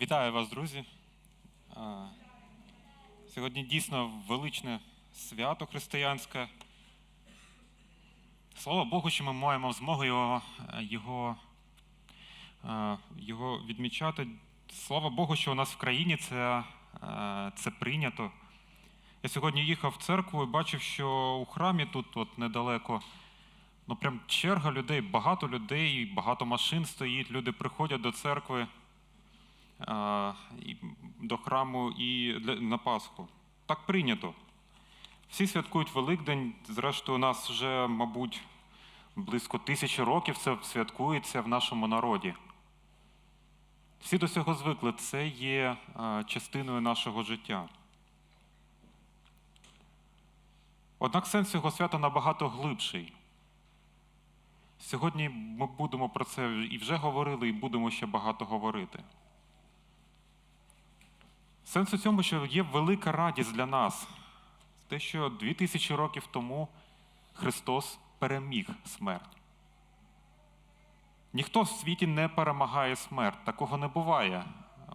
Вітаю вас, друзі. Сьогодні дійсно величне свято християнське. Слава Богу, що ми маємо змогу його, його, його відмічати. Слава Богу, що у нас в країні це, це прийнято. Я сьогодні їхав в церкву і бачив, що у храмі тут от недалеко ну прям черга людей, багато людей, багато машин стоїть, люди приходять до церкви до храму і на Пасху. Так прийнято. Всі святкують Великдень. Зрештою, у нас вже, мабуть, близько тисячі років це святкується в нашому народі. Всі до цього звикли. Це є частиною нашого життя. Однак сенс цього свята набагато глибший. Сьогодні ми будемо про це і вже говорили, і будемо ще багато говорити. Сенс у цьому, що є велика радість для нас. Те, що дві тисячі років тому Христос переміг смерть. Ніхто в світі не перемагає смерть. Такого не буває.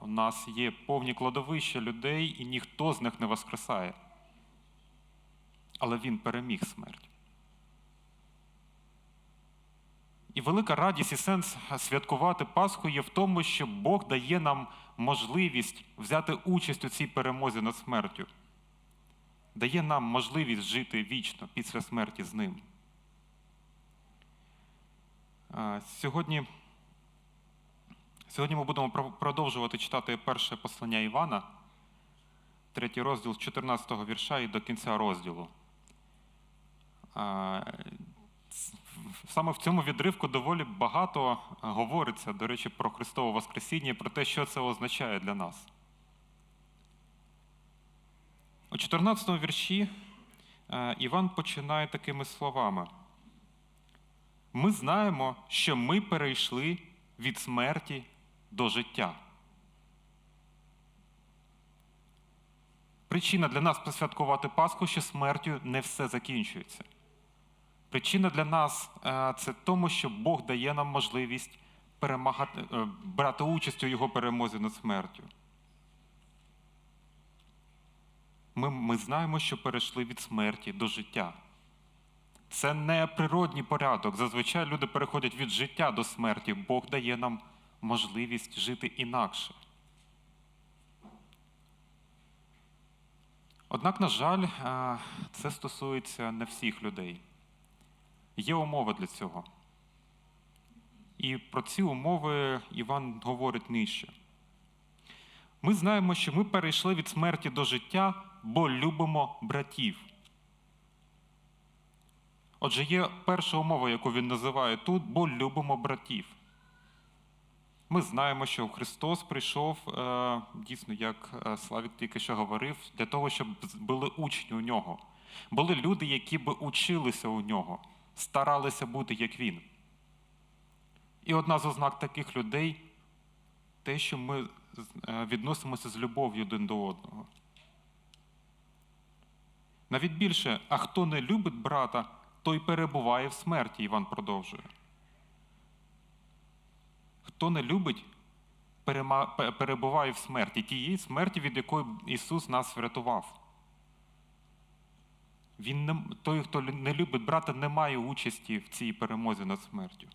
У нас є повні кладовища людей, і ніхто з них не воскресає. Але Він переміг смерть. І велика радість і сенс святкувати Пасху є в тому, що Бог дає нам можливість взяти участь у цій перемозі над смертю, дає нам можливість жити вічно після смерті з ним. Сьогодні, сьогодні ми будемо продовжувати читати перше послання Івана, третій розділ з 14 вірша і до кінця розділу. Саме в цьому відривку доволі багато говориться, до речі, про Христове Воскресіння, і про те, що це означає для нас. У 14 вірші е, Іван починає такими словами: Ми знаємо, що ми перейшли від смерті до життя. Причина для нас посвяткувати Пасху, що смертю не все закінчується. Причина для нас е, це тому, що Бог дає нам можливість перемагати, е, брати участь у його перемозі над смертю. Ми, ми знаємо, що перейшли від смерті до життя. Це не природній порядок. Зазвичай люди переходять від життя до смерті. Бог дає нам можливість жити інакше. Однак, на жаль, е, це стосується не всіх людей. Є умови для цього. І про ці умови Іван говорить нижче. Ми знаємо, що ми перейшли від смерті до життя, бо любимо братів. Отже, є перша умова, яку він називає тут, бо любимо братів. Ми знаємо, що Христос прийшов, е, дійсно, як е, Славік тільки що говорив, для того, щоб були учні у нього. Були люди, які би училися у нього старалися бути як він. І одна з ознак таких людей те, що ми е, відносимося з любов'ю один до одного. Навіть більше, а хто не любить брата, той перебуває в смерті, Іван продовжує. Хто не любить, перебуває в смерті, тієї смерті, від якої Ісус нас врятував. Він не, той, хто не любить брата, не має участі в цій перемозі над смертю.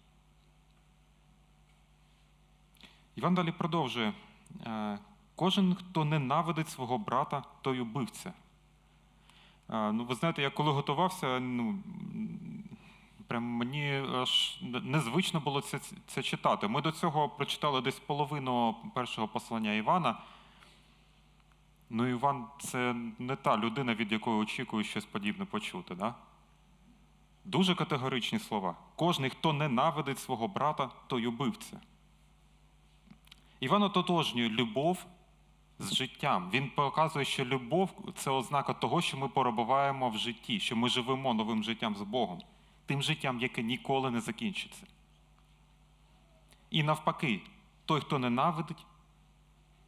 Іван далі продовжує: Е, кожен, хто ненавидить свого брата, той убивця. Е, Ну, ви знаєте, я коли готувався, ну, прям мені аж незвично було це, це читати. Ми до цього прочитали десь половину першого послання Івана. Ну, Іван це не та людина, від якої очікую щось подібне почути. Да? Дуже категоричні слова. Кожний, хто ненавидить свого брата, той убивця. Іван ототожнює любов з життям. Він показує, що любов це ознака того, що ми перебуваємо в житті, що ми живемо новим життям з Богом, тим життям, яке ніколи не закінчиться. І навпаки, той, хто ненавидить,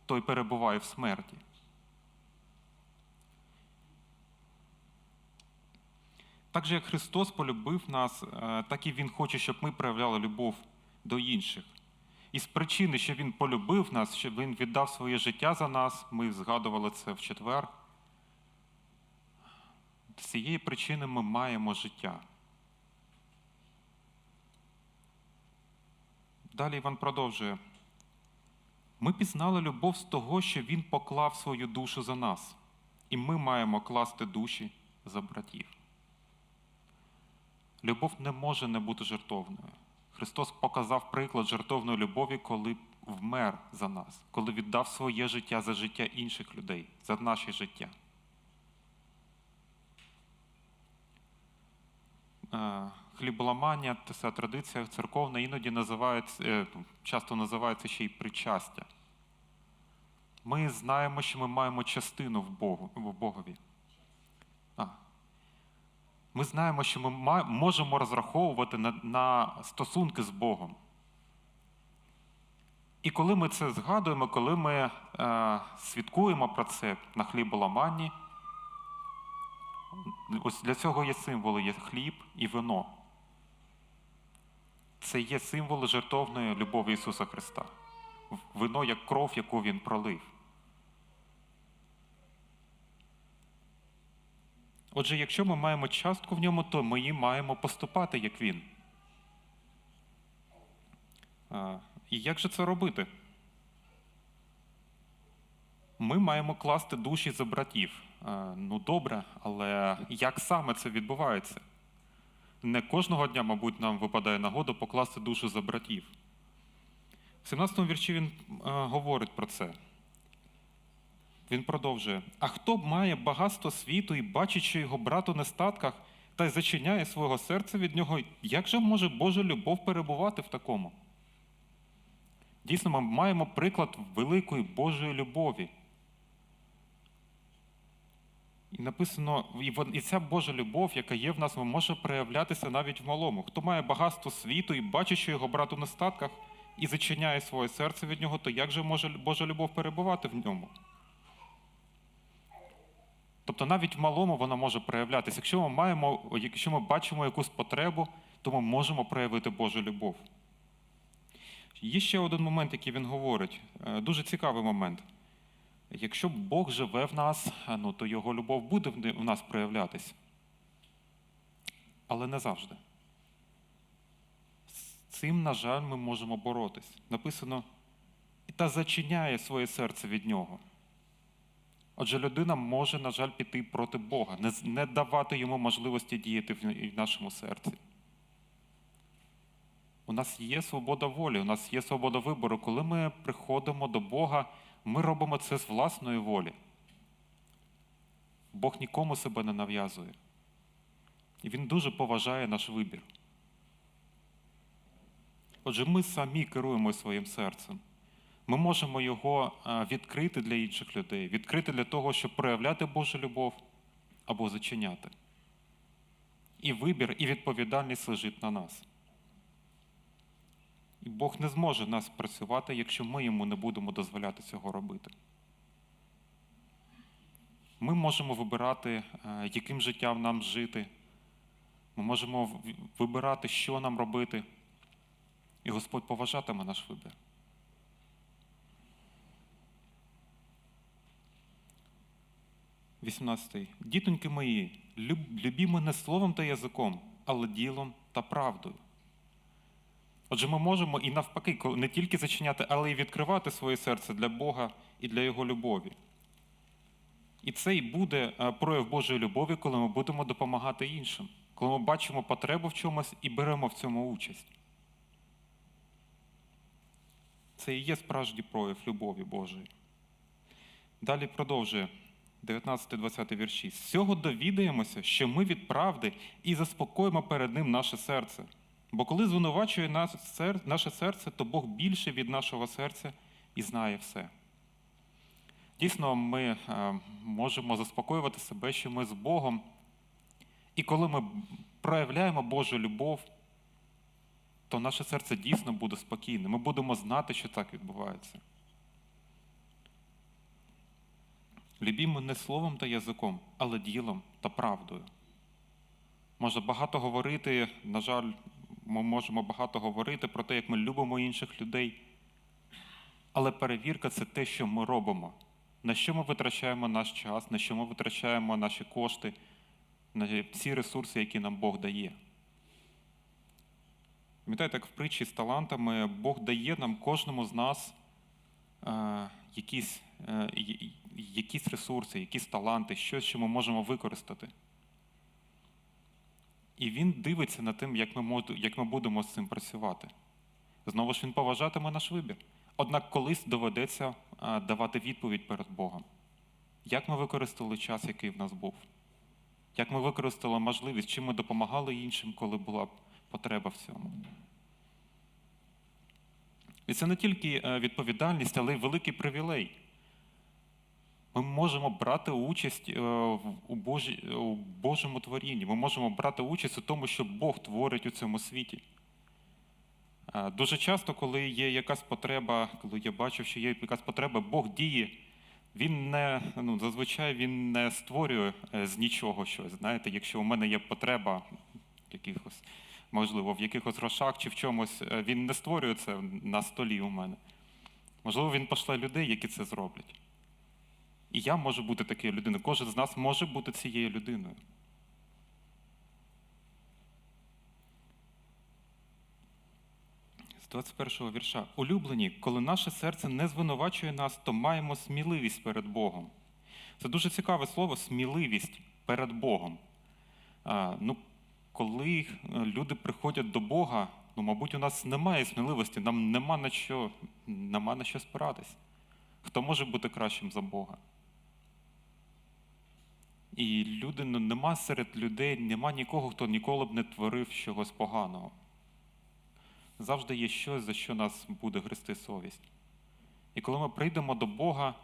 той перебуває в смерті. Так же, як Христос полюбив нас, е, так і Він хоче, щоб ми проявляли любов до інших. із причини, що Він полюбив нас, що Він віддав своє життя за нас, ми згадували це в четвер. З цієї причини ми маємо життя. Далі Іван продовжує. Ми пізнали любов з того, що Він поклав свою душу за нас, і ми маємо класти душі за братів. Любов не може не бути жертовною. Христос показав приклад жертовної любові, коли вмер за нас, коли віддав своє життя за життя інших людей, за наше життя. Е, Хліболамання, ця традиція церковна іноді називається, е, часто називається ще й причастя. Ми знаємо, що ми маємо частину в Богові. Ми знаємо, що ми можемо розраховувати на, на стосунки з Богом. І коли ми це згадуємо, коли ми е, свідкуємо про це на хліболаманні, ось для цього є символи: є хліб і вино. Це є символи жертовної любові Ісуса Христа. Вино як кров, яку Він пролив. Отже, якщо ми маємо частку в ньому, то ми її маємо поступати, як він. І як же це робити? Ми маємо класти душі за братів. Ну добре, але як саме це відбувається? Не кожного дня, мабуть, нам випадає нагода покласти душу за братів. В 17 му вірші він а, говорить про це. Він продовжує: А хто б має багатство світу і що його брат у нестатках, та й зачиняє свого серця від нього, як же може Божа любов перебувати в такому? Дійсно, ми маємо приклад великої Божої любові. І написано, і ця Божа любов, яка є в нас, може проявлятися навіть в малому. Хто має багатство світу і бачить, його брат у нестатках, і зачиняє своє серце від нього, то як же може Божа любов перебувати в ньому? Тобто навіть в малому вона може проявлятися. Якщо ми маємо, якщо ми бачимо якусь потребу, то ми можемо проявити Божу любов. Є ще один момент, який він говорить, е, дуже цікавий момент. Якщо Бог живе в нас, е, ну, то його любов буде в нас проявлятися. Але не завжди. З цим, на жаль, ми можемо боротись. Написано, та зачиняє своє серце від нього. Отже, людина може, на жаль, піти проти Бога, не, не давати йому можливості діяти в, нашому серці. У нас є свобода волі, у нас є свобода вибору. Коли ми приходимо до Бога, ми робимо це з власної волі. Бог нікому себе не нав'язує. І Він дуже поважає наш вибір. Отже, ми самі керуємо своїм серцем. Ми можемо його е, відкрити для інших людей, відкрити для того, щоб проявляти Божу любов або зачиняти. І вибір, і відповідальність лежить на нас. І Бог не зможе нас працювати, якщо ми йому не будемо дозволяти цього робити. Ми можемо вибирати, е, яким життям нам жити. Ми можемо вибирати, що нам робити. І Господь поважатиме наш вибір. Вісімнадцятий. Дітоньки мої, любімо не словом та язиком, але ділом та правдою. Отже, ми можемо і навпаки не тільки зачиняти, але й відкривати своє серце для Бога і для Його любові. І це і буде е, прояв Божої любові, коли ми будемо допомагати іншим, коли ми бачимо потребу в чомусь і беремо в цьому участь. Це і є справжній прояв любові Божої. Далі продовжує 19-20 вірші. З цього довідаємося, що ми від правди і заспокоїмо перед ним наше серце. Бо коли звинувачує наше серце, то Бог більше від нашого серця і знає все. Дійсно, ми е, можемо заспокоювати себе, що ми з Богом. І коли ми проявляємо Божу любов, то наше серце дійсно буде спокійне. Ми будемо знати, що так відбувається. Любімо не словом та язиком, але ділом та правдою. Можна багато говорити, на жаль, ми можемо багато говорити про те, як ми любимо інших людей, Але перевірка це те, що ми робимо. На що ми витрачаємо наш час, на що ми витрачаємо наші кошти, на всі ресурси, які нам Бог дає. Пам'ятаєте, як в притчі з талантами Бог дає нам кожному з нас е, якісь, якісь ресурси, якісь таланти, щось, що ми можемо використати. І він дивиться на тим, як ми, як ми будемо з цим працювати. Знову ж він поважатиме наш вибір. Однак колись доведеться е, давати відповідь перед Богом. Як ми використали час, який в нас був? Як ми використали можливість, чим ми допомагали іншим, коли була потреба в цьому? І це не тільки е, відповідальність, але й великий привілей. Ми можемо брати участь е, у, Божі, у Божому творінні. Ми можемо брати участь у тому, що Бог творить у цьому світі. Е, Дуже часто, коли є якась потреба, коли я бачу, що є якась потреба, Бог діє. Він не ну, зазвичай він не створює е, з нічого щось. Знаєте, якщо у мене є потреба якихось, можливо, в якихось грошах чи в чомусь, е, він не створює це на столі у мене. Можливо, він пошле людей, які це зроблять. І я можу бути такою людиною. Кожен з нас може бути цією людиною. З 21 вірша. Улюблені, коли наше серце не звинувачує нас, то маємо сміливість перед Богом. Це дуже цікаве слово сміливість перед Богом. А, ну, коли е, люди приходять до Бога, ну, мабуть, у нас немає сміливості, нам нема на що, нема на що спиратись. Хто може бути кращим за Бога? І люди, ну, нема серед людей, нема нікого, хто ніколи б не творив чогось поганого. Завжди є щось, за що нас буде грести совість. І коли ми прийдемо до Бога,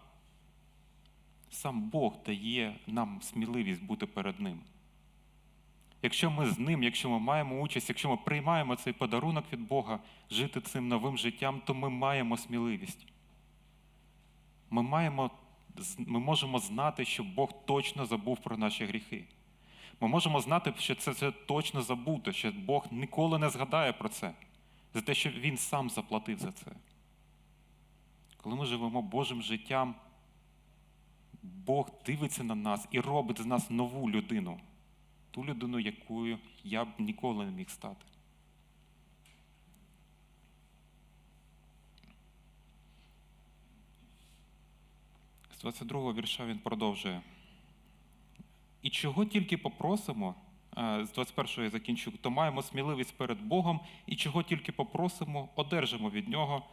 сам Бог дає нам сміливість бути перед Ним. Якщо ми з ним, якщо ми маємо участь, якщо ми приймаємо цей подарунок від Бога, жити цим новим життям, то ми маємо сміливість. Ми, маємо, ми можемо знати, що Бог точно забув про наші гріхи. Ми можемо знати, що це, це точно забуто, що Бог ніколи не згадає про це, за те, що Він сам заплатив за це. Коли ми живемо Божим життям, Бог дивиться на нас і робить з нас нову людину, ту людину, якою я б ніколи не міг стати. З 22 вірша він продовжує. І чого тільки попросимо, е, з 21 я закінчу, то маємо сміливість перед Богом, і чого тільки попросимо, одержимо від Нього,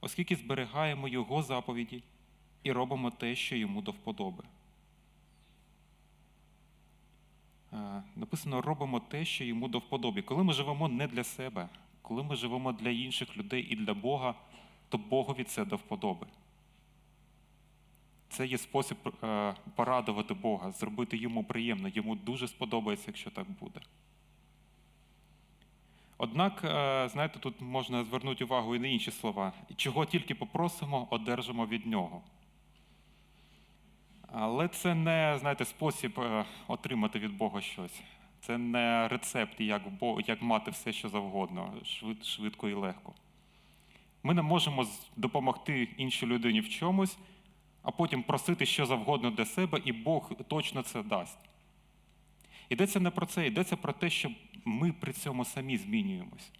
оскільки зберігаємо Його заповіді і робимо те, що йому до вподоби. Е, Написано, робимо те, що йому до вподоби. Коли ми живемо не для себе, коли ми живемо для інших людей і для Бога, то Богові це до вподоби. Це є спосіб е, порадувати Бога, зробити йому приємно. Йому дуже сподобається, якщо так буде. Однак, е, знаєте, тут можна звернути увагу і на інші слова. Чого тільки попросимо, одержимо від нього. Але це не знаєте, спосіб е, отримати від Бога щось. Це не рецепт, як, як мати все, що завгодно, швид- швидко і легко. Ми не можемо допомогти іншій людині в чомусь, а потім просити що завгодно для себе, і Бог точно це дасть. Йдеться не про це, йдеться про те, що ми при цьому самі змінюємось.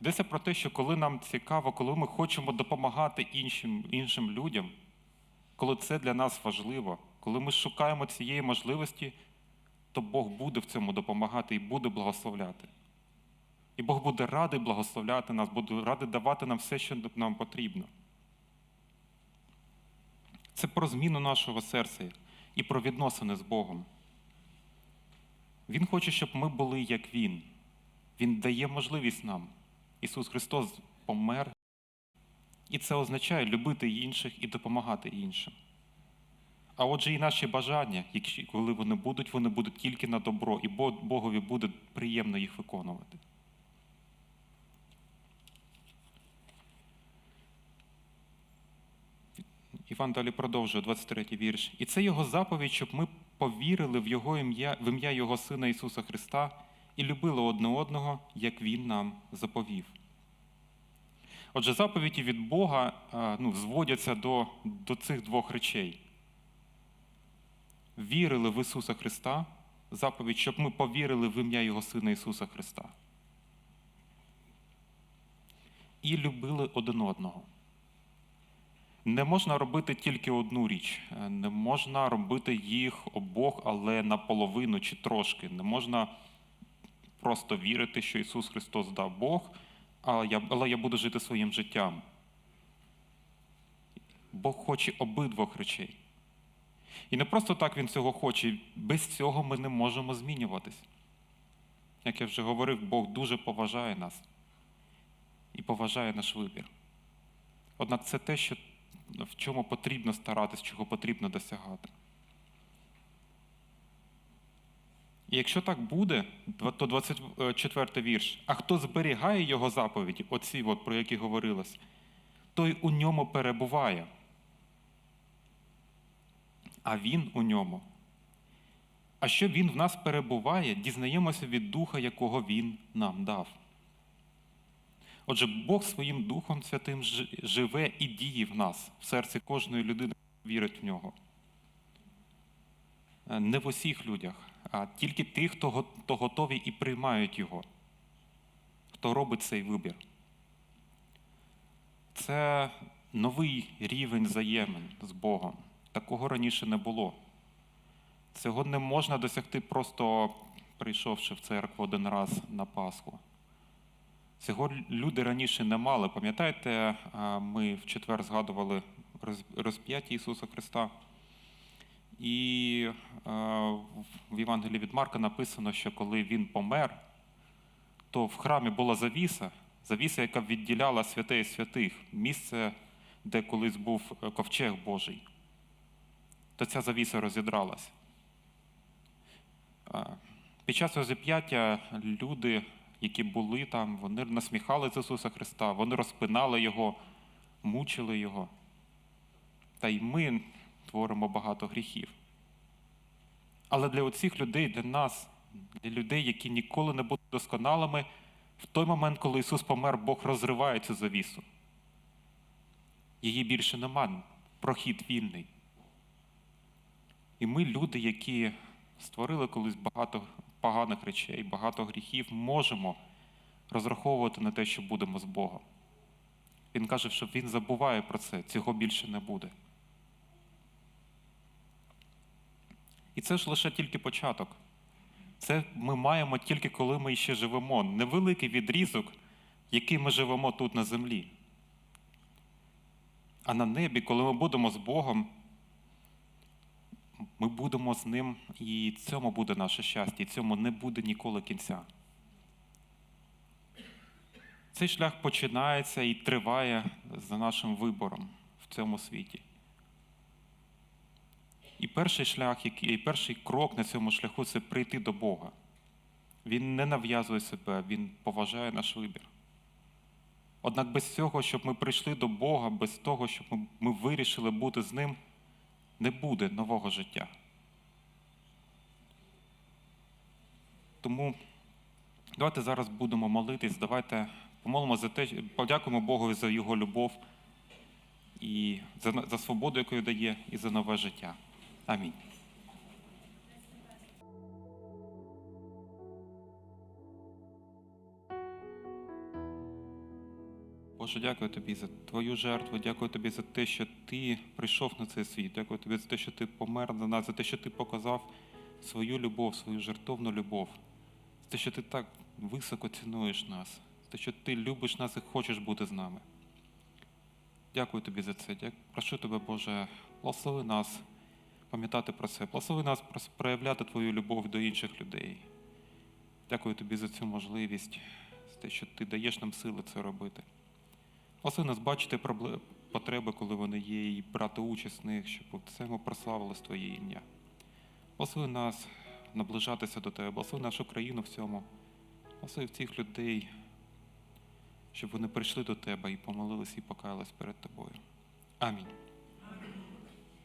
Йдеться про те, що коли нам цікаво, коли ми хочемо допомагати іншим, іншим людям, коли це для нас важливо, коли ми шукаємо цієї можливості, то Бог буде в цьому допомагати і буде благословляти. І Бог буде радий благословляти нас, буде радий давати нам все, що нам потрібно. Це про зміну нашого серця і про відносини з Богом. Він хоче, щоб ми були як Він. Він дає можливість нам. Ісус Христос помер. І це означає любити інших і допомагати іншим. А отже, і наші бажання, коли вони будуть, вони будуть тільки на добро, і Богові буде приємно їх виконувати. Іван далі продовжує 23 вірш. І це його заповідь, щоб ми повірили в Його ім'я, в ім'я Його Сина Ісуса Христа і любили одне одного, як Він нам заповів. Отже, заповіді від Бога е, ну, зводяться до, до цих двох речей. Вірили в Ісуса Христа, заповідь, щоб ми повірили в ім'я Його Сина Ісуса Христа. І любили один одного. Не можна робити тільки одну річ. Е, Не можна робити їх обох, але наполовину чи трошки. Не можна просто вірити, що Ісус Христос дав Бог, але я, але я буду жити своїм життям. Бог хоче обидвох речей. І не просто так Він цього хоче, без цього ми не можемо змінюватись. Як я вже говорив, Бог дуже поважає нас і поважає наш вибір. Однак це те, що, в чому потрібно старатись, чого потрібно досягати. І якщо так буде, то 24 вірш. А хто зберігає його заповіді, оці, от, про які говорилось, той у ньому перебуває. А він у ньому. А що він в нас перебуває, дізнаємося від духа, якого він нам дав. Отже, Бог своїм Духом Святим живе і діє в нас, в серці кожної людини, вірить в нього. Е, Не в усіх людях, а тільки тих, хто готові і приймають його, хто робить цей вибір. Це новий рівень взаємин з Богом. Такого раніше не було. Цього не можна досягти, просто прийшовши в церкву один раз на Пасху. Цього люди раніше не мали. Пам'ятаєте, ми в четвер згадували роз- розп'яття Ісуса Христа. І е, в Євангелії від Марка написано, що коли він помер, то в храмі була завіса, завіса, яка відділяла святе і святих, місце, де колись був е, ковчег Божий. То ця завіса розідралась. Е, Під час розіп'яття люди, які були там, вони насміхали з Ісуса Христа, вони розпинали Його, мучили Його. Та й ми творимо багато гріхів. Але для оцих людей, для нас, для людей, які ніколи не будуть досконалими, в той момент, коли Ісус помер, Бог розриває цю завісу. Її більше нема, прохід вільний. І ми, люди, які створили колись багато поганих речей, багато гріхів, можемо розраховувати на те, що будемо з Богом. Він каже, що Він забуває про це, цього більше не буде. І це ж лише тільки початок. Це ми маємо тільки коли ми ще живемо. Невеликий відрізок, який ми живемо тут на землі. А на небі, коли ми будемо з Богом, ми будемо з ним, і цьому буде наше щастя, і цьому не буде ніколи кінця. Цей шлях починається і триває за нашим вибором в цьому світі. І перший шлях, і перший крок на цьому шляху це прийти до Бога. Він не нав'язує себе, Він поважає наш вибір. Однак без цього, щоб ми прийшли до Бога, без того, щоб ми вирішили бути з Ним, не буде нового життя. Тому давайте зараз будемо молитись, давайте помолимо за те, подякуємо Богу за Його любов і за, за свободу, яку дає, і за нове життя. Амінь. Боже, дякую тобі за твою жертву, дякую тобі за те, що ти прийшов на цей світ. Дякую тобі за те, що ти помер за нас, за те, що ти показав свою любов, свою жертовну любов, за те, що ти так високо цінуєш нас, за те, що ти любиш нас і хочеш бути з нами. Дякую тобі за це. Прошу тебе, Боже, благослови нас пам'ятати про це, благослови нас проявляти твою любов до інших людей. Дякую тобі за цю можливість, за те, що ти даєш нам сили це робити. Благослови нас бачити потреби, коли вони є, і брати участь в них, щоб це ми прославили Твоє ім'я. Благослови нас наближатися до Тебе, благослови нашу країну в цьому, благослови цих людей, щоб вони прийшли до Тебе і помолились і покаялись перед Тобою. Амінь.